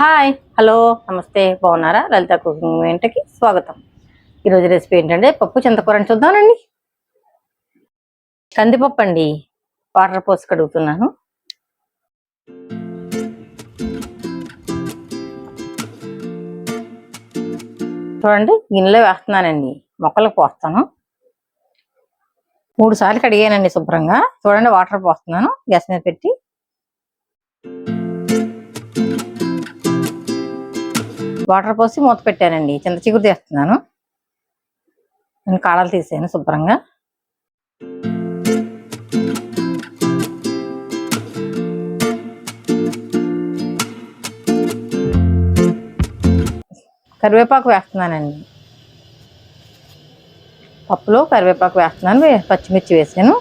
Hi hello నమస్తే బాగున్నారా? లలిత cooking వెంటకి స్వాగతం. ఈరోజు రెసిపీ ఏంటంటే పప్పు చింతకూరని చూద్దామండి. కందిపప్పు అండి. వాటర్ పోసి కడుగుతున్నాను. చూడండి గిన్నెలో వేస్తున్నానండి. మొక్కలకు పోస్తాను. మూడు సార్లు కడిగానండి శుభ్రంగా. చూడండి వాటర్ పోస్తున్నాను. గ్యాస్ మీద పెట్టి వాటర్ పోసి మూత పెట్టానండి. చింత చిగురు తీస్తున్నాను. నేను కాడలు తీసాను శుభ్రంగా. కరివేపాకు వేస్తున్నానండి. పప్పులో కరివేపాకు వేస్తున్నాను. పచ్చిమిర్చి వేసాను.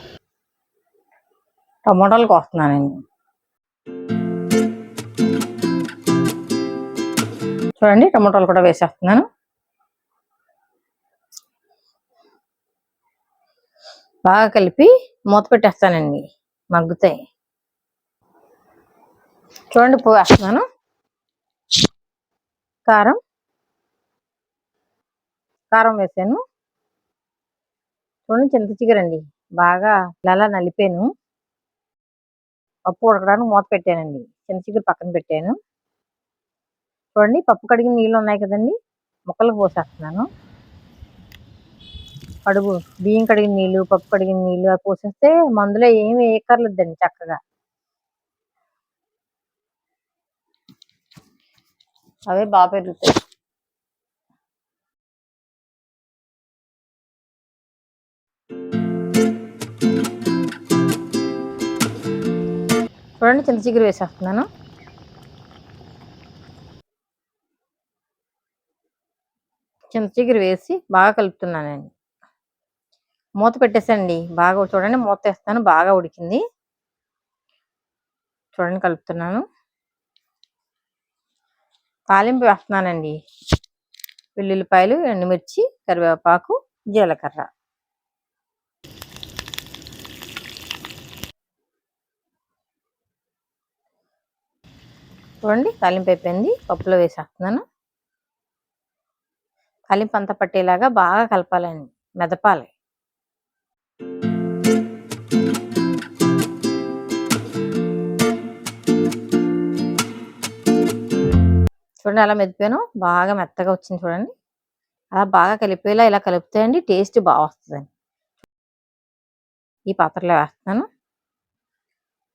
టమోటాలు కోస్తున్నానండి. చూడండి టమోటాలు కూడా వేసేస్తున్నాను. బాగా కలిపి మూత పెట్టేస్తానండి మగ్గుతాయి. చూడండి పువ్వు వేస్తున్నాను. కారం. కారం వేసాను. చూడండి చింత చిగురండి బాగా ఇలా నలిపాను. పప్పు ఉడకడానికి మూత పెట్టానండి. చింత చిగురు పక్కన పెట్టాను. చూడండి పప్పు కడిగిన నీళ్ళు ఉన్నాయి కదండి. ముక్కలకు పోసేస్తున్నాను. కడుగు బియ్యం కడిగిన నీళ్ళు పప్పు కడిగిన నీళ్ళు అవి పోసేస్తే మందులో ఏమి వేయక్కర్లేదండి చక్కగా. అవే బాగా పెరుగుతాయి. చూడండి చింత చిగురు వేసేస్తున్నాను. చింత చిగురు వేసి బాగా కలుపుతున్నానండి. మూత పెట్టేసండి బాగా చూడండి మూత వేస్తాను. బాగా ఉడికింది. చూడండి కలుపుతున్నాను. తాలింపు వేస్తున్నానండి. వెల్లుల్లిపాయలు ఎండుమిర్చి కరివేపాకు జీలకర్ర. చూడండి తాలింపు అయిపోయింది. పప్పులో వేసేస్తున్నాను. తాలింపు అంతా పట్టేలాగా బాగా కలపాలండి మెదపాలి. చూడండి అలా మెదిపాను బాగా మెత్తగా వచ్చింది చూడండి. అలా బాగా కలిపేలా ఇలా కలుపుతాయండి టేస్ట్ బాగా వస్తుందండి. ఈ పాత్రలో వేస్తున్నాను.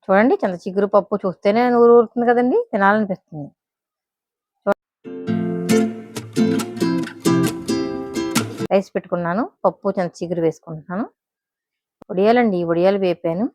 చూడండి చింత చిగురు పప్పు చూస్తేనే నూరు ఊరుతుంది కదండి తినాలనిపిస్తుంది. రైస్ పెట్టుకున్నాను పప్పు చెంత చిగురు వేసుకుంటున్నాను. ఉడియాలండి ఉడియాలు వేపాను.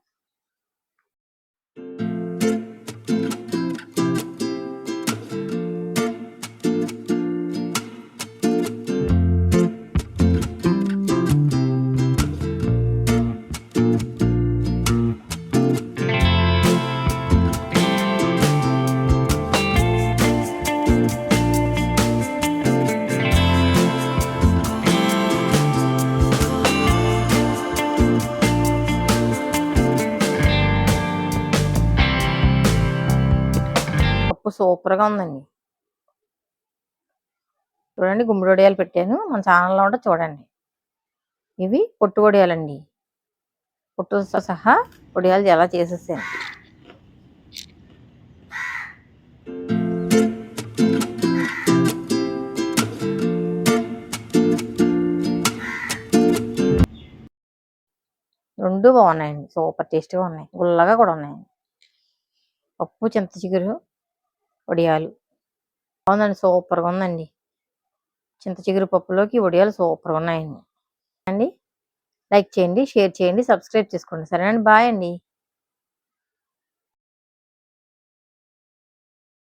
సూపర్గా ఉందండి. చూడండి గుమ్మడి వడియాలు పెట్టాను. మన ఛానల్లో ఉంటే చూడండి. ఇవి పొట్టు వడియాలండి. పొట్టుతో సహా వడియాలు ఎలా చేసేసాను. రెండు బాగున్నాయండి. సూపర్ టేస్ట్గా ఉన్నాయి. గుల్లగా కూడా ఉన్నాయండి పప్పు చింత చిగురు వడియాలు బాగుందండి సూపర్గా ఉందండి. చింత చిగురు పప్పులోకి వడియాలు సూపర్గా ఉన్నాయండి. అండి లైక్ చేయండి షేర్ చేయండి సబ్స్క్రైబ్ చేసుకోండి. సరేనండి బాయ్ అండి.